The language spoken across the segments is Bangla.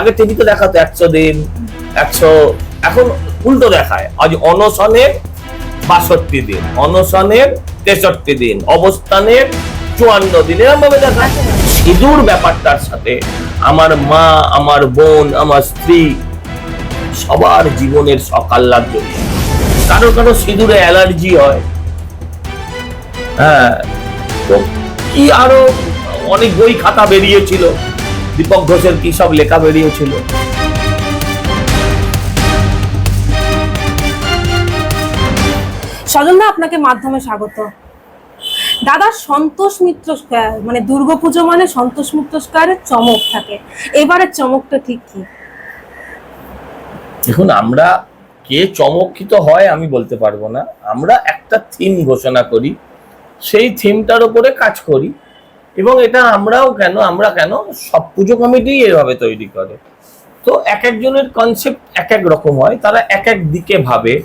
আগে টিভিতে দেখাতো একশো দিন, একশো, এখন উল্টো দেখায়। আজ অনশনের বাষট্টি দিন, অনশনের তেষট্টি দিন, অবস্থানের চুয়ান্ন দিন এরকম ভাবে দেখায়। সিঁদুর ব্যাপারটার সাথে আমার মা, আমার বোন, আমার স্ত্রী, সবার জীবনের সকাল্লার জন্য কারও কারও সিঁদুরে অ্যালার্জি হয়। হ্যাঁ তো কি আরও অনেক বই খাতা বেরিয়েছিল। দীপক ঘোষের কি সব লেখা বেরিয়েছিল? স্বজনদা আপনাকে মাধ্যমে স্বাগত। দাদা সন্তোষ মিত্র মানে দুর্গাপুজো মানে সন্তোষ মিত্র স্কয়ারের চমক থাকে। এবারের চমকটা ঠিক কি? দেখুন আমরা কে চমকিত হয় আমি বলতে পারব না। আমরা একটা থিম ঘোষণা করি। সেই থিমটার উপরে কাজ করি। এবং এটা আমরাও কেন, আমরা কেন, সব পুজো কমিটি এভাবে তৈরি করে। তো এক একজনের কনসেপ্ট এক এক রকম হয়, তারা এক এক দিকে ভাবে।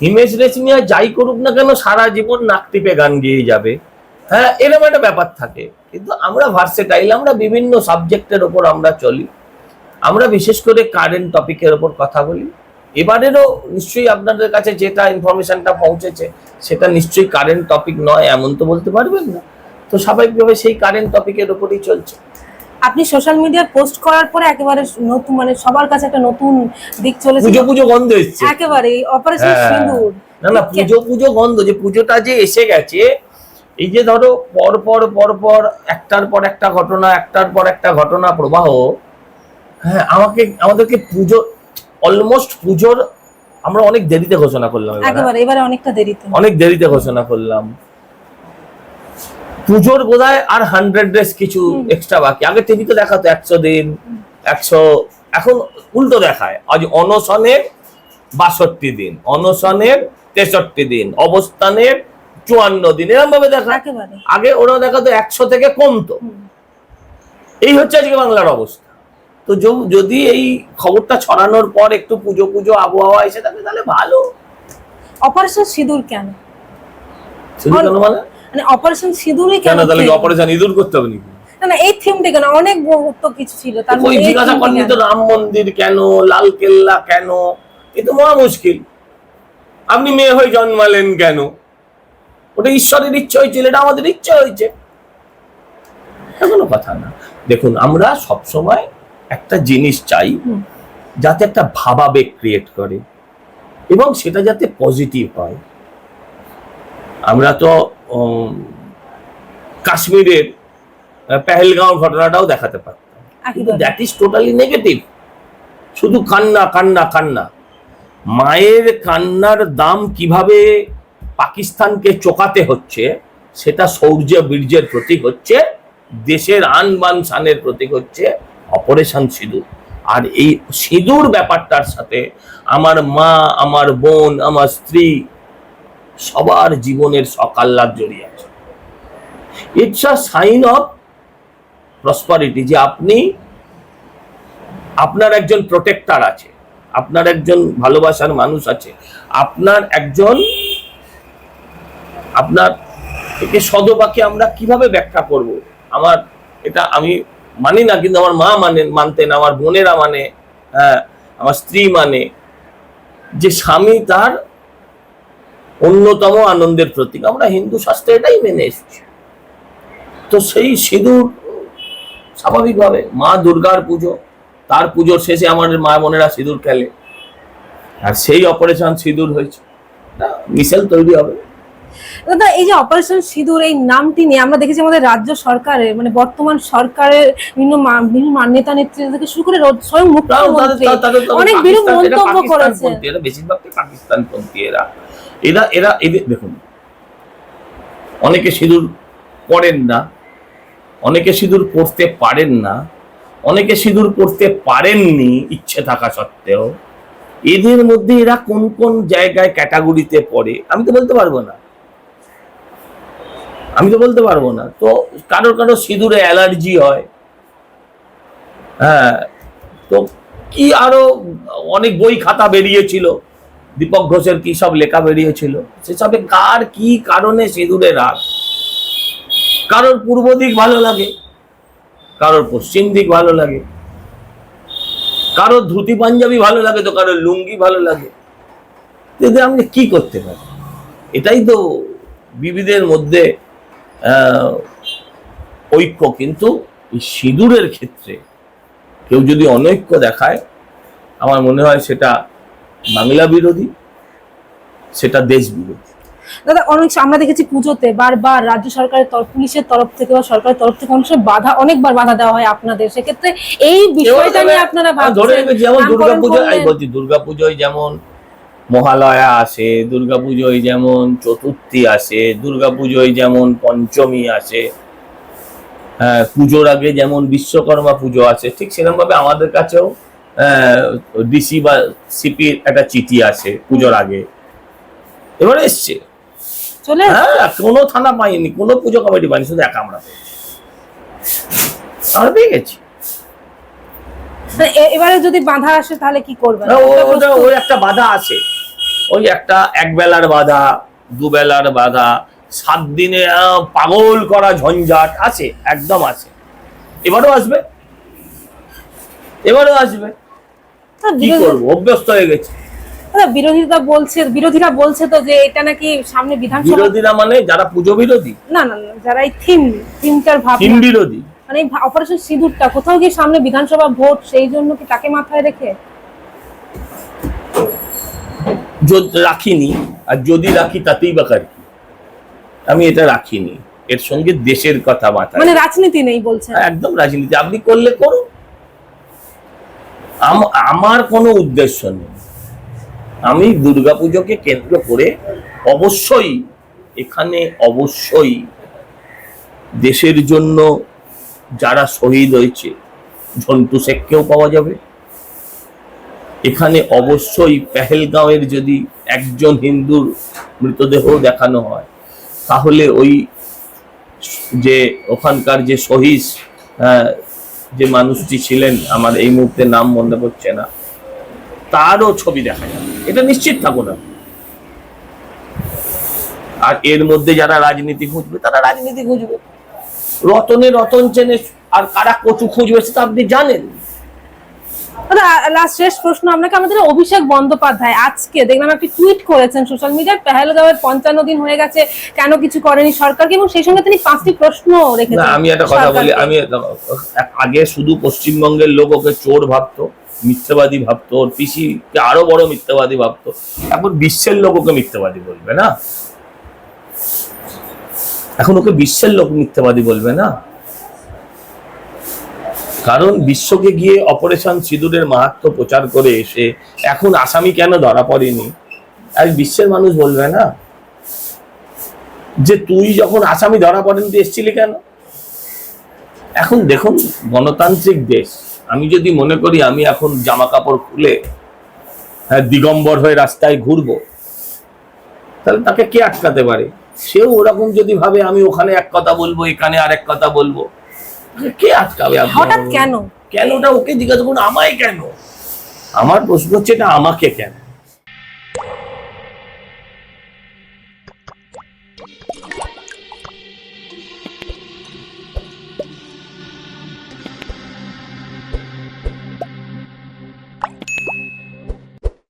হিমেশ রেশমিয়া যাই করুক না কেন, সারা জীবন নাক টিপে গান গেয়ে যাবে। হ্যাঁ এরকম একটা ব্যাপার থাকে। কিন্তু আমরা ভার্সেটাইল আমরা বিভিন্ন সাবজেক্টের ওপর আমরা চলি। আমরা বিশেষ করে কারেন্ট টপিকের ওপর কথা বলি। এবারেরও নিশ্চয়ই আপনাদের কাছে যেটা ইনফরমেশনটা পৌঁছেছে, সেটা নিশ্চয়ই কারেন্ট টপিক নয়, এমন তো বলতে পারবেন না। তো স্বাভাবিকভাবে সেই কারেন্ট টপিকের ওপরই চলছে। আপনি সোশ্যাল মিডিয়ায় পোস্ট করার পরে একেবারে নতুন মানে সবার কাছে একটা নতুন দিক চলেছে। পুজো পুজো গন্ধ এসছে। একেবারে অপারেশন হ্যাঁ। সিঁদুর। না না পুজো পুজো গন্ধ যে পুজোটা যে এসে গেছে এই যে ধরো পর পর পর পর একটার পর একটা ঘটনা একটার পর একটা ঘটনা প্রবাহ হ্যাঁ আমাকে আমাদেরকে পুজো অলমোস্ট পুজোর আমরা অনেক দেরিতে ঘোষণা করলাম? একেবারে এবারে অনেকটা দেরিতে। অনেক দেরিতে ঘোষণা করলাম। পুজোর বোধহয় আর হান্ড্রেড ডেজ কিছু এক্সট্রা বাকি। আগে টিভিতে দেখাতো একশো দিন একশো এখন উল্টো দেখায়। আজ অনশনের বাষট্টি দিন অনশনের তেষট্টি দিন অবস্থানের চুয়ান্ন দিন এরকম ভাবে দেখায় আগে ওরা দেখাতো একশো থেকে কমতো। এই হচ্ছে আজকে বাংলার অবস্থা। তো যদি এই খবরটা ছড়ানোর পর একটু পুজো পুজো আবহাওয়া এসে থাকে তাহলে ভালো। অপারেশন সিঁদুর কেন? শুধু কেন মানে? মানে অপারেশন সিঁদুরই কেন তাহলে অপারেশন ইঁদুর করতে হবে নাকি? না না এই থিমটা কেন? অনেক বহুত্ব কিছু ছিল তার ওই জিজ্ঞাসা করেনি তো রাম মন্দির কেন লাল কেল্লা কেন? এ তো মহা মুশকিল। আপনি মেয়ে হয়ে জন্মালেন কেন? ওটা ঈশ্বরের ইচ্ছা হয়েছিল এটা আমাদের ইচ্ছা হয়েছে। কোনো কথা না। দেখুন আমরা সব সময় একটা জিনিস চাই যাতে একটা ভাবাবেগ ক্রিয়েট করে এবং সেটা যাতে পজিটিভ হয়। আমরা তো কাশ্মীরের পেহেলগাঁও ঘটনাটাও দেখাতে পারতাম। কিন্তু দ্যাট ইজ টোটালি নেগেটিভ শুধু কান্না কান্না কান্না। মায়ের কান্নার দাম কীভাবে পাকিস্তানকে চোকাতে হচ্ছে সেটা শৌর্য বীর্যের প্রতীক হচ্ছে দেশের আন বান শানের প্রতীক হচ্ছে অপারেশন সিঁদুর। আর এই সিঁদুর ব্যাপারটার সাথে আমার মা আমার বোন আমার স্ত্রী সবার জীবনের সকাল্লাদ জড়িয়ে আছে। It's a sign of prosperity যে আপনি, আপনার একজন প্রোটেক্টর আছে, আপনার একজন ভালোবাসার মানুষ আছে, আপনার একজন, আপনার একে সদবাকে আমরা কীভাবে ব্যাখ্যা করব? আমার এটা আমি মানি না, কিন্তু আমার মা মানে মানতেন, আমার বোনেরা মানে হ্যাঁ আমার স্ত্রী মানে যে স্বামী তার অন্যতম আনন্দের প্রতীক। আমরা হিন্দু শাস্ত্রে এটাই মেনে এসেছি। তো সেই সিঁদুর স্বাভাবিকভাবে মা দুর্গার পুজো তার পুজোর শেষে আমাদের মা বোনেরা সিঁদুর খেলে। আর সেই অপারেশন সিঁদুর হয়েছে। মিশেল তৈরি হবে। দাদা এই যে অপারেশন সিঁদুর এই নামটি নিয়ে আমরা দেখেছি আমাদের রাজ্য সরকারের মানে বর্তমান সরকারের বিভিন্ন নেতা নেত্রী থেকে শুরু করে স্বয়ং মুখ্যমন্ত্রী অনেক বিরূপ মন্তব্য করেছে বেশিরভাগই পাকিস্তানপন্থী এরা। এরা এরা, এদের, দেখুন। অনেকে সিঁদুর পড়েন না, অনেকে সিঁদুর পড়তে পারেন না, অনেকে সিঁদুর পড়তে পারেননি ইচ্ছে থাকা সত্ত্বেও। এদের মধ্যে এরা কোন কোন জায়গায় ক্যাটাগরিতে পড়ে, আমি তো বলতে পারব না। আমি তো বলতে পারব না। তো কারোর কারও সিঁদুরে অ্যালার্জি হয়। হ্যাঁ তো কি আরও অনেক বই খাতা বেরিয়েছিল। দীপক ঘোষের কি সব লেখা বেরিয়েছিল? সেসবে কার কি কারণে সিঁদুরে রাগ? কারোর পূর্ব দিক ভালো লাগে, কারোর পশ্চিম দিক ভালো লাগে। কারোর ধুতি পাঞ্জাবি ভালো লাগে তো কারোর লুঙ্গি ভালো লাগে। এতে আমি কি করতে পারি? এটাই তো বিবিধের মধ্যে ঐক্য। কিন্তু এই সিঁদুরের ক্ষেত্রে কেউ যদি অনৈক্য দেখায়, আমার মনে হয় সেটা বাংলা বিরোধী সেটা দেশ বিরোধী। দাদা অনেক আমরা দেখেছি পুজোতে বারবার রাজ্য সরকারের তরফ পুলিশের তরফ থেকে বা সরকারের তরফ থেকে অনেক বাধা অনেকবার বাধা দেওয়া হয় আপনাদের। সেক্ষেত্রে এই বিষয়টা নিয়ে আপনারা আমি ধরে যেমন দুর্গাপুজো আমি করলেন। বলছি দুর্গাপুজোয় যেমন মহালয়া আসে দুর্গাপুজোয় যেমন চতুর্থী আসে দুর্গাপুজোয় যেমন পঞ্চমী আসে হ্যাঁ পুজোর আগে যেমন বিশ্বকর্মা পুজো আছে ঠিক সেরকম ভাবে আমাদের কাছেও ডিসি বা সিপির একটা চিঠি আছে পুজোর আগে। এবার এসছে। চলে হ্যাঁ কোনো থানা পাইনি কোনো পুজো কমিটি পাইনি শুধু একা আমরা পেয়েছি। আমরা পেয়ে গেছি। এবারে যদি বাধা আসে তাহলে কি ওটা ওই একটা বাধা আছে। ওই একটা এক বেলার বাধা দুবেলার বাধা সাত দিনে পাগল করা ঝঞ্ঝাট আছে একদম আছে। এবারও আসবে। এবারও আসবে। কি করব? অভ্যস্ত হয়ে গেছে। বিরোধীরা বলছে বিরোধীরা বলছে তো যে এটা নাকি সামনে বিধানসভা বিরোধীরা মানে যারা পুজো বিরোধী? না না যারা এই থিম থিমটার হিম ভাবনা বিরোধী। মানে অপারেশন সিঁদুরটা কোথাও গিয়ে সামনে বিধানসভা ভোট সেই জন্য কি তাকে মাথায় রেখে? যদি রাখিনি আর যদি রাখি তাতেই বা কার কি? আমি এটা রাখিনি। এর সঙ্গে দেশের কথা মাথায় মানে রাজনীতি নেই বলছেন। একদম রাজনীতি। আপনি করলে করুন। আমার কোনো উদ্দেশ্য নেই। আমি দুর্গাপুজোকে কেন্দ্র করে অবশ্যই, এখানে অবশ্যই দেশের জন্য যারা শহীদ হয়েছে, ঝন্টু শেখকেও পাওয়া যাবে। এখানে অবশ্যই পেহেলগাঁওয়ের যদি একজন হিন্দুর মৃতদেহ দেখানো হয়, তাহলে ওই যে ওখানকার যে শহীদ যে মানুষটি ছিলেন, আমার এই মুহূর্তে নাম মনে পড়ছে না। তারও ছবি দেখা যাবে এটা নিশ্চিত থাকো না। আর এর মধ্যে যারা রাজনীতি খুঁজবে, তারা রাজনীতি খুঁজবে। রতনে রতন চেনে, আর কারা কচু খুঁজবে, সেটা আপনি জানেন। লাস্ট শেষ প্রশ্ন আপনাকে আমাদের অভিষেক বন্দ্যোপাধ্যায় আজকে দেখলাম একটি টুইট করেছেন সোশ্যাল মিডিয়ায় পেহেলগাঁওয়ের পঞ্চান্ন দিন হয়ে গেছে কেন কিছু করেনি সরকারকে এবং সেই সঙ্গে তিনি পাঁচটি প্রশ্ন রেখেছেন আমি একটা কথা বলি আমি আগে শুধু পশ্চিমবঙ্গের লোক ওকে চোর ভাবতো মিথ্যাবাদী ভাবতো ওর পিসিকে আরও বড় মিথ্যাবাদী ভাবতো এখন বিশ্বের লোক ওকে মিথ্যাবাদী বলবে না? এখন ওকে বিশ্বের লোক মিথ্যাবাদী বলবে না? কারণ বিশ্বকে গিয়ে অপারেশন সিঁদুরের মাহাত্ম প্রচার করে এসে এখন আসামি কেন ধরা পড়েনি? আর বিশ্বের মানুষ বলবে না? যে তুই যখন আসামি ধরা পড়েন এসেছিলি কেন? এখন দেখুন, গণতান্ত্রিক দেশ। আমি যদি মনে করি, আমি এখন জামা কাপড় খুলে হ্যাঁ দিগম্বর হয়ে রাস্তায় ঘুরবো, তাহলে তাকে কে আটকাতে পারে? সেও ওরকম যদি ভাবে, আমি ওখানে এক কথা বলব, এখানে আরেক কথা বলব। কে আটকাবে হঠাৎ? কেন কেনটা ওকে জিজ্ঞাসা করুন আমায় কেন আমার প্রশ্ন হচ্ছে এটা আমাকে কেন